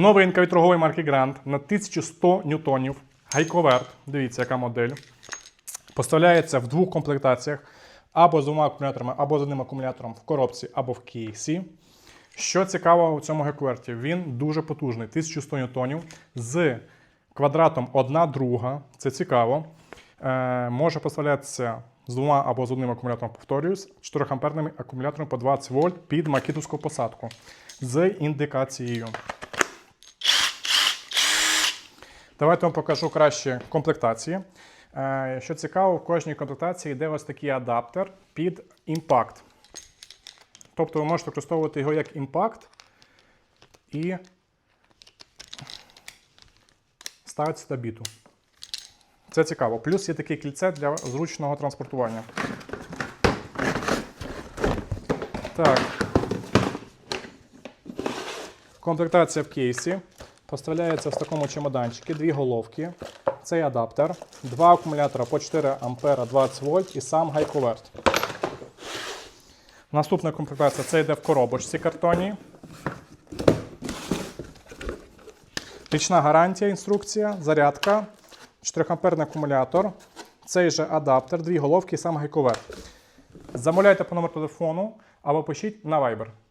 Новинка від торгової марки Grand на 1100 ньютонів. Гайковерт. Дивіться, яка модель. Поставляється в двох комплектаціях: або з двома акумуляторами, або з одним акумулятором в коробці, або в кейсі. Що цікаво у цьому гекверті, він дуже потужний, 1100 ньютонів з квадратом 1 друга. Це цікаво. Е, може поставлятися з двома або з одним акумулятором, повторююсь, 4 амперним акумулятором по 20 вольт під макітовську посадку з індикацією. Давайте вам покажу краще комплектації. Е, Що цікаво, в кожній комплектації йде ось такий адаптер під імпакт. Тобто ви можете використовувати його як імпакт і ставити сюди біту. Це цікаво. Плюс є таке кільце для зручного транспортування. Так. Комплектація в кейсі. Поставляється в такому чемоданчику дві головки. Цей адаптер, два акумулятора по 4 А 20 вольт і сам гайковерт. Наступна комплектація це йде в коробочці картонній. Річна гарантія, інструкція, зарядка, 4-амперний акумулятор, цей же адаптер, дві головки і сам гайковерт. Замовляйте по номеру телефону або пишіть на Viber.